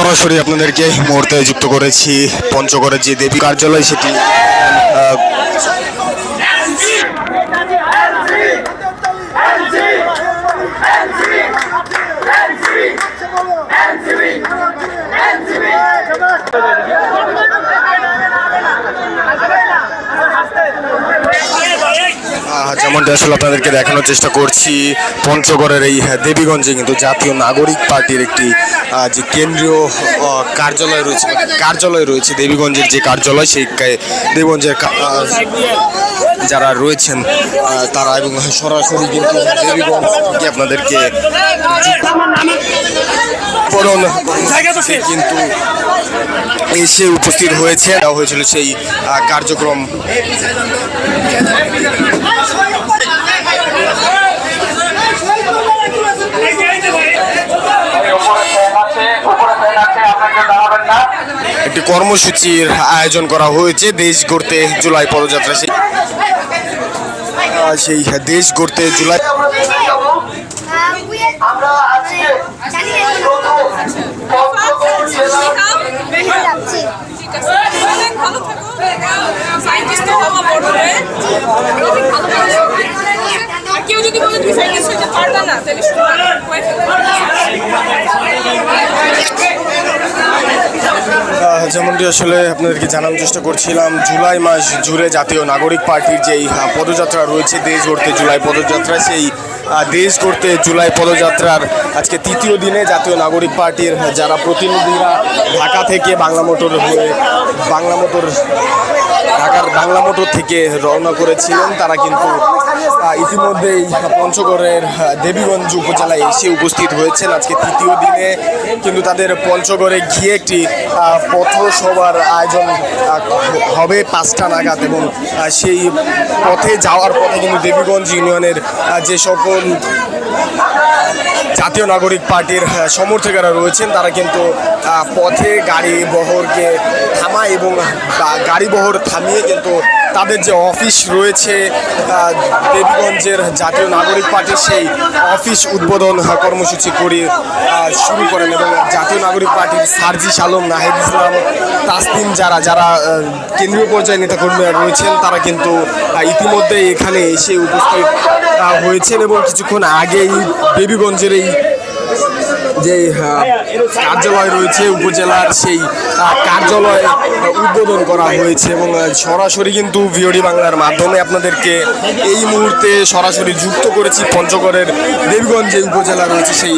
সরাসরি আপনাদেরকে মুহূর্তে যুক্ত করেছি পঞ্চগড়ের যে দেবী কার্যালয় সেটি যেমনটা আসলে আপনাদেরকে দেখানোর চেষ্টা করছি। পঞ্চগড়ের এই দেবীগঞ্জে কিন্তু জাতীয় নাগরিক পার্টির একটি যে কেন্দ্রীয় কার্যালয় রয়েছে কার্যালয় রয়েছে দেবীগঞ্জের যে কার্যালয়, সেই দেবীগঞ্জের যারা রয়েছেন তারা এবং সরাসরি কিন্তু দেবীগঞ্জ আপনাদেরকে কিন্তু এসে উপস্থিত হয়েছে। হয়েছিল সেই কার্যক্রম। একটি কর্মসূচির আয়োজন করা হয়েছে। দেশ গড়তে জুলাই পদযাত্রা সেই দেশ গড়তে জুলাই আমরা আজকে পঞ্চগড় জেলা যেমনটি আসলে আপনাদেরকে জানানোর চেষ্টা করছিলাম, জুলাই মাস জুড়ে জাতীয় নাগরিক পার্টির যেই পদযাত্রা রয়েছে, দেশ গড়তে জুলাই পদযাত্রা সেই দেশ গড়তে জুলাই পদযাত্রার আজকে তৃতীয় দিনে জাতীয় নাগরিক পার্টির যারা প্রতিনিধিরা ঢাকা থেকে বাংলা মোটর হয়ে বাংলা মোটর, ঢাকার বাংলা মোটর থেকে রওনা করেছিলেন, তারা কিন্তু ইতিমধ্যেই পঞ্চগড়ের দেবীগঞ্জ উপজেলায় এসে উপস্থিত হয়েছেন। আজকে তৃতীয় দিনে কিন্তু তাদের পঞ্চগড়ে গিয়ে একটি পথসভার আয়োজন হবে পাঁচটা নাগাদ এবং সেই পথে যাওয়ার পথে কিন্তু দেবীগঞ্জ ইউনিয়নের যে সকল জাতীয় নাগরিক পার্টির সমর্থকেরা রয়েছেন। তারা কিন্তু পথে গাড়ি বহরকে থামায় এবং গাড়ি বহর থামিয়ে কিন্তু তাদের যে অফিস রয়েছে দেবীগঞ্জের জাতীয় নাগরিক পার্টির সেই অফিস উদ্বোধন কর্মসূচি করে শুরু করেন এবং জাতীয় নাগরিক পার্টির সার্জিস আলম, নাহিদ ইসলাম, তাসনিম যারা যারা কেন্দ্রীয় পর্যায়ে নেতাকর্মীরা রয়েছেন, তারা কিন্তু ইতিমধ্যে এখানে এসে উপস্থিত হয়েছেন এবং কিছুক্ষণ আগেই দেবীগঞ্জের এই যে কার্যালয় রয়েছে, উপজেলার সেই কার্যালয় উদ্বোধন করা হয়েছে এবং সরাসরি কিন্তু ভিওডি বাংলার মাধ্যমে আপনাদেরকে এই মুহূর্তে সরাসরি যুক্ত করেছি। পঞ্চগড়ের দেবীগঞ্জ যে উপজেলা রয়েছে, সেই